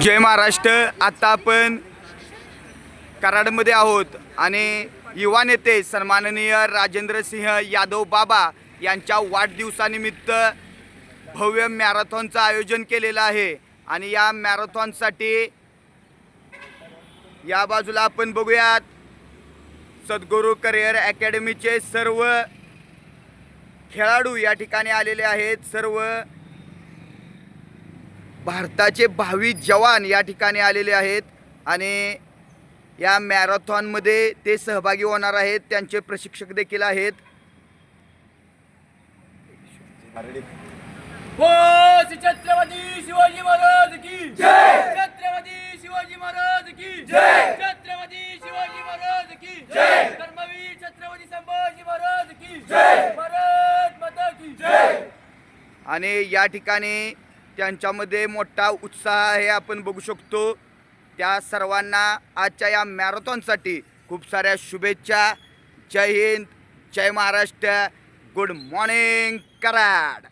जय महाराष्ट्र. आता आपण कराडमध्ये आहोत आणि युवा नेते सन्माननीय राजेंद्र सिंह यादव बाबा यांच्या वाढदिवसानिमित्त भव्य मॅरेथॉनचं आयोजन केलेलं आहे. आणि या मॅरेथॉनसाठी या बाजूला आपण बघूयात. सद्गुरू करिअर अकॅडमीचे सर्व खेळाडू या ठिकाणी आलेले आहेत. सर्व भारताचे भावी जवान या ठिकाणी आलेले आहेत आणि या मॅरेथॉनमध्ये ते सहभागी होणार आहेत त्यांचे प्रशिक्षक देखील आहेत. हो श्री छत्रपती शिवाजी महाराज की जय! छत्रपती शिवाजी महाराज की जय! छत्रपती शिवाजी महाराज की जय! धर्मवीर छत्रपती संभाजी महाराज की जय! भारत माता की जय! आणि या ठिकाणी त्यांच्यामध्ये मोठा उत्साह आहे आपण बघू शकतो. त्या सर्वांना आजच्या या मॅरेथॉनसाठी खूप साऱ्या शुभेच्छा. जय हिंद जय महाराष्ट्र. Good morning Karad!